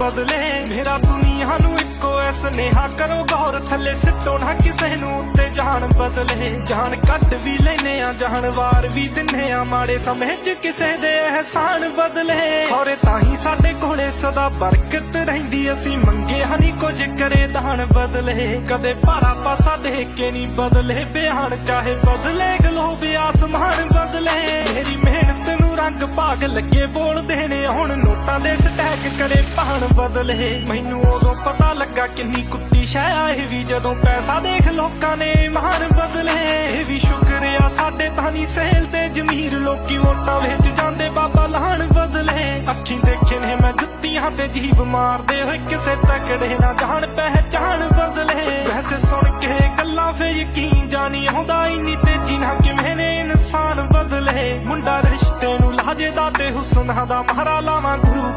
ਬਦਲੇ। ਮੇਰਾ ਦੁਨੀਆ ਨੂੰ ਇੱਕੋ ਐ ਸੁਨੇਹਾ ਕਰੋ, ਗੌਰ ਥੱਲੇ ਸਿੱਟੋ ਨਾ ਕਿਸੇ ਨੂੰ ਉੱਤੇ। ਜਾਨ ਬਦਲੇ, ਜਾਨ ਕੱਢ ਵੀ ਲੈਨੇ ਆ, ਜਾਨ ਵਾਰ ਵੀ ਦਿੰਨੇ ਆ। ਮਾੜੇ ਸਮੇਂ 'ਚ ਕਿਸੇ ਦੇ ਅਹਿਸਾਨ ਬਦਲੇ। ਖੌਰੇ ਤਾਂ ਹੀ ਸਾਡੇ ਕੋਲੇ ਸਦਾ ਬਰਕਤ ਰਹਿੰਦੀ। ਅਸੀਂ ਮੰਗੇ ਹਨੀ ਕੁਝ ਕਰੇ ਦਾਨ ਬਦਲੇ। ਕਦੇ ਭਾਰਾ ਪਾਸਾ ਦੇ ਕੇ ਨਹੀਂ ਬਦਲੇ। ਬਿਆਨ ਚਾਹੇ ਬਦਲੇ, ਗਲੋਬ ਆਸਮਾਨ ਬਦਲੇ। ਮੇਰੀ ਮਿਹਨਤ ਨੂੰ ਰੰਗ ਭਾਗ ਲੱਗੇ ਬੋਲ ਦੇਣੇ ਹੁਣ ਕਰੇ ਭਾਣ ਬਦਲੇ। ਮੈਨੂੰ ਉਦੋਂ ਪਤਾ ਲੱਗਾ ਕਿੰਨੀ ਕੁੱਤੀ ਸ਼ੈ ਆ ਵੀ, ਜਦੋਂ ਪੈਸਾ ਦੇਖ ਲੋਕਾਂ ਨੇ ਮਹਾਨ ਬਦਲੇ। ਵੀ ਸ਼ੁਕਰਿਆ ਸਾਡੇ ਤਾਂ ਸਹਿਲ ਤੇ ਜ਼ਮੀਰ, ਲੋਕੀ ਵੋਟਾਂ ਵਿੱਚ ਜਾਂਦੇ ਬਾਬਾ ਲਾਹਣ ਬਦਲੇ। ਅੱਖੀਂ ਦੇਖੇ ਨੇ ਮੈਂ ਜੁੱਤੀਆਂ ਤੇ ਜੀਬ ਮਾਰਦੇ ਹੋਏ ਕਿਸੇ ਤਕੜੇ ਨਾ ਜਾਣ ਪਹਿਚਾਨ ਬਦਲੇ। ਵੈਸੇ ਸੁਣ ਕੇ ਗੱਲਾਂ ਫੇ ਯਕੀਨ ਜਾਣੀ ਆਉਂਦਾ ਇੰਨੀ ਤੇਜ਼ੀ ਨਾਲ ਕਿਵੇਂ ਨੇ ਇਨਸਾਨ ਬਦਲੇ। ਮੁੰਡਾ ਰਿਸ਼ਤੇ ਨੂੰ ਲਾਜੇ ਦਾ ਤੇ ਹੁਸਨਾ ਦਾ ਮਹਾਰਾ ਲਾਵਾਂ ਗੁਰੂ